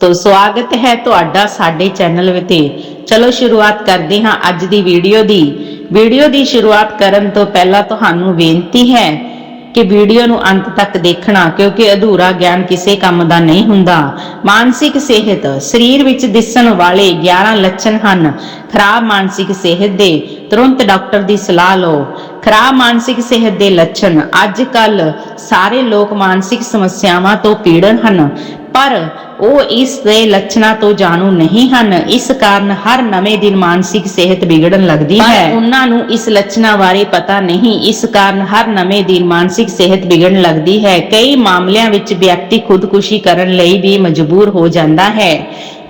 ਦੋਸਤੋ, ਸਵਾਗਤ ਹੈ ਤੁਹਾਡਾ ਸਾਡੇ ਚੈਨਲ ਵਿੱਚ ਚਲੋ, ਸ਼ੁਰੂਆਤ ਕਰਦੇ ਹਾਂ ਅੱਜ ਦੀ ਵੀਡੀਓ ਦੀ। ਵੀਡੀਓ ਦੀ ਸ਼ੁਰੂਆਤ ਕਰਨ ਤੋਂ ਪਹਿਲਾਂ ਤੁਹਾਨੂੰ ਬੇਨਤੀ ਹੈ ਕਿ ਵੀਡੀਓ ਨੂੰ ਅੰਤ ਤੱਕ ਦੇਖਣਾ, ਕਿਉਂਕਿ ਅਧੂਰਾ ਗਿਆਨ ਕਿਸੇ ਕੰਮ ਦਾ ਨਹੀਂ ਹੁੰਦਾ। ਮਾਨਸਿਕ ਸਿਹਤ, ਸਰੀਰ ਵਿੱਚ ਦਿਸਣ ਵਾਲੇ 11 ਲੱਛਣ ਹਨ। ਖਰਾਬ ਮਾਨਸਿਕ ਸਿਹਤ ਦੇ, ਤੁਰੰਤ ਡਾਕਟਰ ਦੀ ਸਲਾਹ ਲਓ। ਖਰਾਬ ਮਾਨਸਿਕ ਸਿਹਤ ਦੇ ਲੱਛਣ ਅੱਜ ਕੱਲ ਸਾਰੇ ਲੋਕ ਮਾਨਸਿਕ ਸਮੱਸਿਆਵਾਂ ਤੋਂ ਪੀੜਨ ਹਨ। ਪਰ ਉਹ ਇਸ ਦੇ ਲੱਛਣਾਂ ਤੋਂ ਜਾਣੂ ਨਹੀਂ ਹਨ। ਇਸ ਕਾਰਨ ਹਰ ਨਵੇਂ ਦਿਨ ਮਾਨਸਿਕ ਸਿਹਤ ਵਿਗੜਨ ਲੱਗਦੀ ਹੈ। ਉਹਨਾਂ ਨੂੰ ਇਸ ਲੱਛਣਾਂ ਬਾਰੇ ਪਤਾ ਨਹੀਂ। ਇਸ ਕਾਰਨ ਹਰ ਨਵੇਂ ਦਿਨ ਮਾਨਸਿਕ ਸਿਹਤ ਵਿਗੜਨ ਲੱਗਦੀ ਹੈ। ਕਈ ਮਾਮਲਿਆਂ ਵਿੱਚ ਵਿਅਕਤੀ ਖੁਦਕੁਸ਼ੀ ਕਰਨ ਲਈ ਵੀ ਮਜਬੂਰ ਹੋ ਜਾਂਦਾ ਹੈ।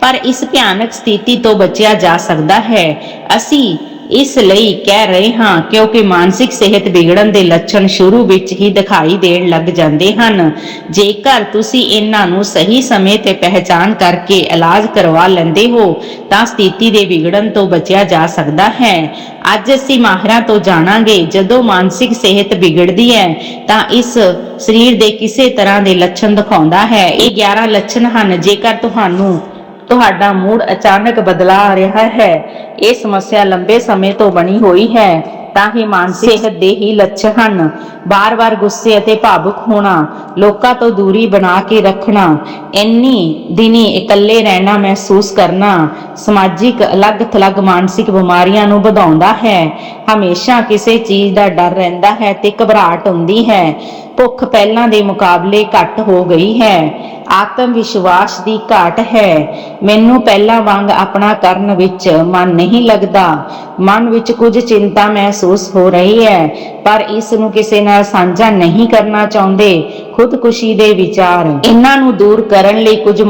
ਪਰ ਇਸ ਭਿਆਨਕ ਸਥਿਤੀ ਤੋਂ ਬਚਿਆ ਜਾ ਸਕਦਾ ਹੈ। ਅਸੀਂ ਇਸ ਲਈ ਕਹਿ ਰਹੇ ਹਾਂ, ਕਿਉਂਕਿ ਮਾਨਸਿਕ ਸਿਹਤ ਵਿਗੜਨ ਦੇ ਲੱਛਣ ਸ਼ੁਰੂ ਵਿੱਚ ਹੀ ਦਿਖਾਈ ਦੇਣ ਲੱਗ ਜਾਂਦੇ ਹਨ। ਜੇਕਰ ਤੁਸੀਂ ਇਹਨਾਂ ਨੂੰ ਸਹੀ ਸਮੇਂ ਤੇ ਪਹਿਚਾਨ ਕਰਕੇ ਇਲਾਜ ਕਰਵਾ ਲੈਂਦੇ ਹੋ, ਤਾਂ ਸਥਿਤੀ ਦੇ ਵਿਗੜਨ ਤੋਂ ਬਚਿਆ ਜਾ ਸਕਦਾ ਹੈ। ਅੱਜ ਅਸੀਂ ਮਾਹਿਰਾਂ ਤੋਂ ਜਾਣਾਂਗੇ, ਜਦੋਂ ਮਾਨਸਿਕ ਸਿਹਤ ਵਿਗੜਦੀ ਹੈ, ਤਾਂ ਇਸ ਸਰੀਰ ਦੇ ਕਿਸੇ ਤਰ੍ਹਾਂ ਦੇ ਲੱਛਣ ਦਿਖਾਉਂਦਾ ਹੈ। ਇਹ 11 ਲੱਛਣ ਹਨ, ਜੇਕਰ ਤੁਹਾਨੂੰ ਤੁਹਾਡਾ ਮੂਡ ਅਚਾਨਕ ਬਦਲਾ ਆ ਰਿਹਾ ਹੈ। ਇਹ ਸਮੱਸਿਆ ਲੰਬੇ ਸਮੇਂ ਤੋਂ ਬਣੀ ਹੋਈ ਹੈ ਤਾਂ ਹੀ ਮਾਨਸਿਕ ਸਿਹਤ ਦੇ ਹੀ ਲੱਛਣ ਹਨ। ਬਾਰ-ਬਾਰ ਗੁੱਸੇ ਅਤੇ ਭਾਵੁਕ ਹੋਣਾ ਲੋਕਾਂ ਤੋਂ ਦੂਰੀ ਬਣਾ ਕੇ ਰੱਖਣਾ ਇੰਨੀ ਦਿਨੀ ਇਕੱਲੇ ਰਹਿਣਾ ਮਹਿਸੂਸ ਕਰਨਾ ਸਮਾਜਿਕ ਅਲੱਗ-ਥਲੱਗ ਮਾਨਸਿਕ ਬਿਮਾਰੀਆਂ ਨੂੰ ਵਧਾਉਂਦਾ ਹੈ। ਹਮੇਸ਼ਾ ਕਿਸੇ ਚੀਜ਼ ਦਾ ਡਰ ਰਹਿੰਦਾ ਹੈ ਤੇ ਘਬਰਾਹਟ ਹੁੰਦੀ ਹੈ। ਭੁੱਖ ਪਹਿਲਾਂ ਦੇ ਮੁਕਾਬਲੇ ਘੱਟ ਹੋ ਗਈ ਹੈ। ਆਤਮ ਵਿਸ਼ਵਾਸ ਦੀ ਘਾਟ ਹੈ। ਮੈਨੂੰ ਪਹਿਲਾਂ ਵਾਂਗ ਆਪਣਾ ਕਰਨ ਵਿੱਚ ਮਨ ਨਹੀਂ ਲੱਗਦਾ। ਮਨ ਵਿੱਚ ਕੁਝ ਚਿੰਤਾ ਮਹਿਸੂਸ ਹੋ ਰਹੀ ਹੈ, ਪਰ ਇਸ ਨੂੰ ਕਿਸੇ ਨਾਲ ਸਾਂਝਾ ਨਹੀਂ ਕਰਨਾ ਚਾਹੁੰਦੇ। ਖੁਦਕੁਸ਼ੀ ਦੇ ਵਿਚਾਰ ਇਹਨਾਂ ਨੂੰ ਦੂਰ ਕਰਨ ਲਈ ਕੁਝ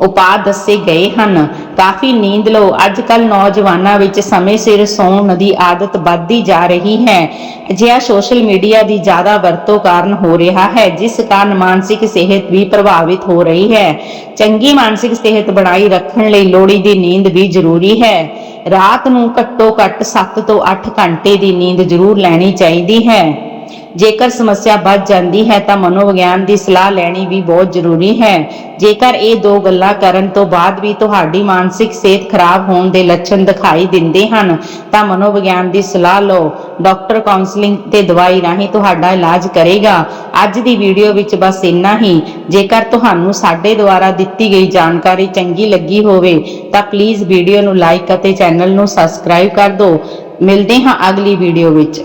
ਉਪਾਅ ਦੱਸੇ ਗਏ ਹਨ। ਕਾਫੀ ਨੀਂਦ ਲਓ। ਅੱਜ ਕੱਲ ਨੌਜਵਾਨਾਂ ਵਿੱਚ ਸਮੇਂ ਸਿਰ ਸੌਣ ਦੀ ਆਦਤ ਵੱਧਦੀ ਜਾ ਰਹੀ ਹੈ। ਅਜਿਹਾ ਸੋਸ਼ਲ ਮੀਡੀਆ ਦੀ ਜ਼ਿਆਦਾ ਵਰਤੋਂ ਕਾਰਨ ਹੋ ਰਿਹਾ ਹੈ, ਜਿਸ ਕਾਰਨ ਮਾਨਸਿਕ ਸਿਹਤ ਵੀ ਪ੍ਰਭਾਵਿਤ ਹੋ ਰਹੀ ਹੈ। ਚੰਗੀ ਮਾਨਸਿਕ ਸਿਹਤ ਬਣਾਈ ਰੱਖਣ ਲਈ ਲੋੜੀ ਦੀ ਨੀਂਦ ਵੀ ਜ਼ਰੂਰੀ ਹੈ। ਰਾਤ ਨੂੰ ਘੱਟੋ ਘੱਟ 7 ਤੋਂ 8 ਘੰਟੇ ਦੀ ਨੀਂਦ ਜ਼ਰੂਰ ਲੈਣੀ ਚਾਹੀਦੀ ਹੈ। ਜੇਕਰ ਸਮੱਸਿਆ ਵੱਧ ਜਾਂਦੀ ਹੈ ਤਾਂ ਮਨੋਵਿਗਿਆਨ ਦੀ ਸਲਾਹ ਲੈਣੀ ਵੀ ਬਹੁਤ ਜ਼ਰੂਰੀ ਹੈ। ਜੇਕਰ ਇਹ ਦੋ ਗੱਲਾਂ ਕਰਨ ਤੋਂ ਬਾਅਦ ਵੀ ਤੁਹਾਡੀ ਮਾਨਸਿਕ ਸਿਹਤ ਖਰਾਬ ਹੋਣ ਦੇ ਲੱਛਣ ਦਿਖਾਈ ਦਿੰਦੇ ਹਨ, ਤਾਂ ਮਨੋਵਿਗਿਆਨ ਦੀ ਸਲਾਹ ਲਓ। ਡਾਕਟਰ ਕਾਉਂਸਲਿੰਗ ਤੇ ਦਵਾਈ ਰਾਹੀਂ ਤੁਹਾਡਾ ਇਲਾਜ ਕਰੇਗਾ। ਅੱਜ ਦੀ ਵੀਡੀਓ ਵਿੱਚ ਬਸ ਇੰਨਾ ਹੀ। ਜੇਕਰ ਤੁਹਾਨੂੰ ਸਾਡੇ ਦੁਆਰਾ ਦਿੱਤੀ ਗਈ ਜਾਣਕਾਰੀ ਚੰਗੀ ਲੱਗੀ ਹੋਵੇ, ਤਾਂ ਪਲੀਜ਼ ਵੀਡੀਓ ਨੂੰ ਲਾਈਕ ਅਤੇ ਚੈਨਲ ਨੂੰ ਸਬਸਕ੍ਰਾਈਬ ਕਰ ਦਿਓ। ਮਿਲਦੇ ਹਾਂ ਅਗਲੀ ਵੀਡੀਓ ਵਿੱਚ।